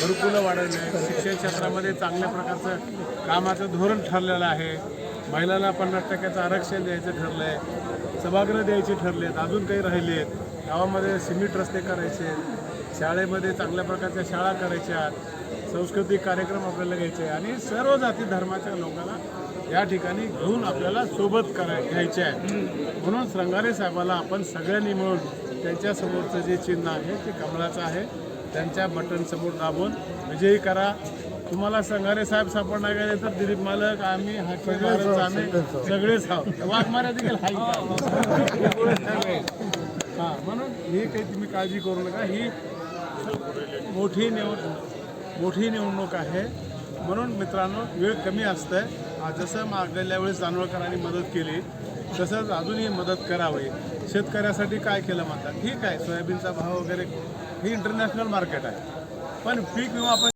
घरकुलं वाढवणे शिक्षण क्षेत्रामध्ये चांगल्या प्रकारचं कामाचं धोरण ठरलेलं आहे. महिलांना पन्नास टक्क्याचं आरक्षण द्यायचं ठरलं आहे सभागृह द्यायचे ठरले आहेत अजून काही राहिले आहेत गावामध्ये सिमेंट रस्ते करायचे. शाळेमध्ये चांगल्या प्रकारच्या शाळा करायच्या. सांस्कृतिक कार्यक्रम आपल्याला घ्यायचे. आणि सर्व जाती धर्माच्या लोकांना या ठिकाणी घेऊन आपल्याला सोबत कराय घ्यायचे आहे म्हणून श्रंगारे साहेबाला आपण सगळ्यांनी मिळून त्यांच्यासमोरचं जे चिन्ह आहे ते कमळाचं आहे त्यांच्या बटन समोर दाबून विजयी करा. तुम्हाला संगारे साहेब सापडणार गेले तर दिलीप मालक आम्ही आम्ही सगळेच आहोत. वाघमाऱ्या देखील हाय हां म्हणून ही काही तुम्ही काळजी करू नका. ही मोठी निवड मोठी निवडणूक आहे. म्हणून मित्रांनो वेळ कमी असतं आहे जसं मागल्या वेळेस जानवळकरांनी मदत केली तसंच अजूनही मदत करावी. शेतकऱ्यासाठी काय केलं म्हणतात? ठीक आहे सोयाबीनचा भाव वगैरे हे इंटरनॅशनल मार्केट आहे. पण पीक विमा आपण